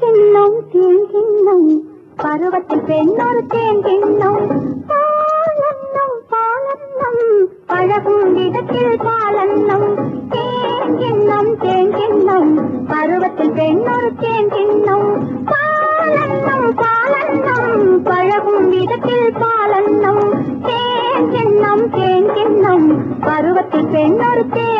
செல்லும் தேன் கிண்ணம் பருவத்தில் பெண்ணொரு தேன் கிண்ணம் பாலன்னம் பாலன்னம். பழகும் இடத்தில் பாலன்னம். தேன் கிண்ணம் தேன் கிண்ணம் பருவத்தில் பெண்ணொரு தேன் கிண்ணம் பாலன்னம் பாலன்னம். பழகும் இடத்தில் பாலன்னம். தேன் கிண்ணம் தேன் கிண்ணம் பருவத்தில் பெண்ணொரு தேன்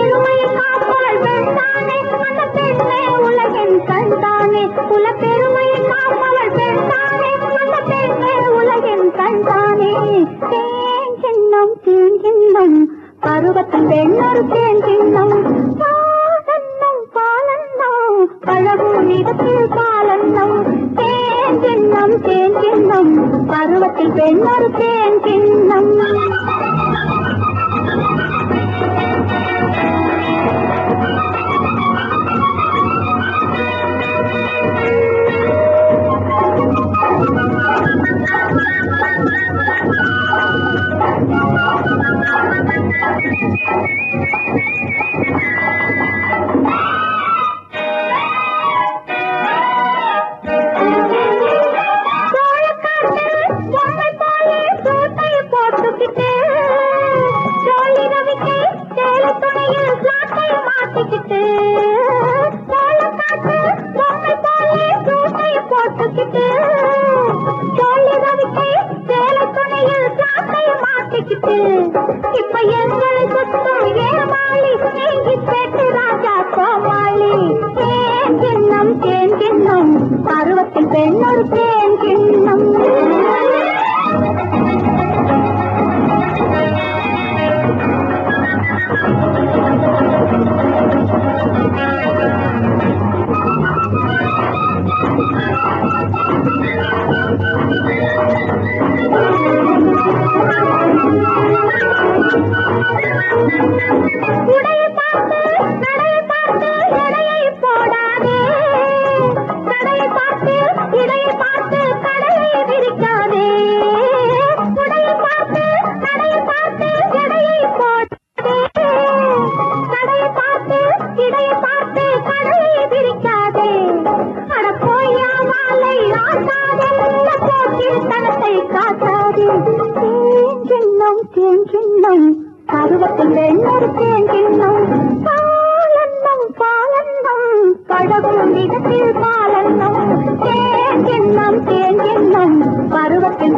கண்தானே குலப்பெருமை காப்பவள் பெண்தானே அந்த பெண்ணே உலகின் கண்தானே. தேன் கிண்ணம் தேன் கிண்ணம் பருவத்தின் பெண்ணொரு தேன் கிண்ணம். பாலன்னம் பாலன்னம் பழகும் இடத்தில் பாலன்னம். தேன் கிண்ணம் தேன் கிண்ணம் பருவத்தில் பெண்ணொரு தேன் கிண்ணம். பருவத்தில் பெண்ணொரு தேன் கிண்ணம் உடைய உலகத்தில் பெண்ணொருத்தேன் கிண்ணம் பாலன்னம் பாலன்னம் கடவுளும் இடத்தில் பாலன்னம் தேன் கிண்ணம் தேன் கிண்ணம் பருவத்தில்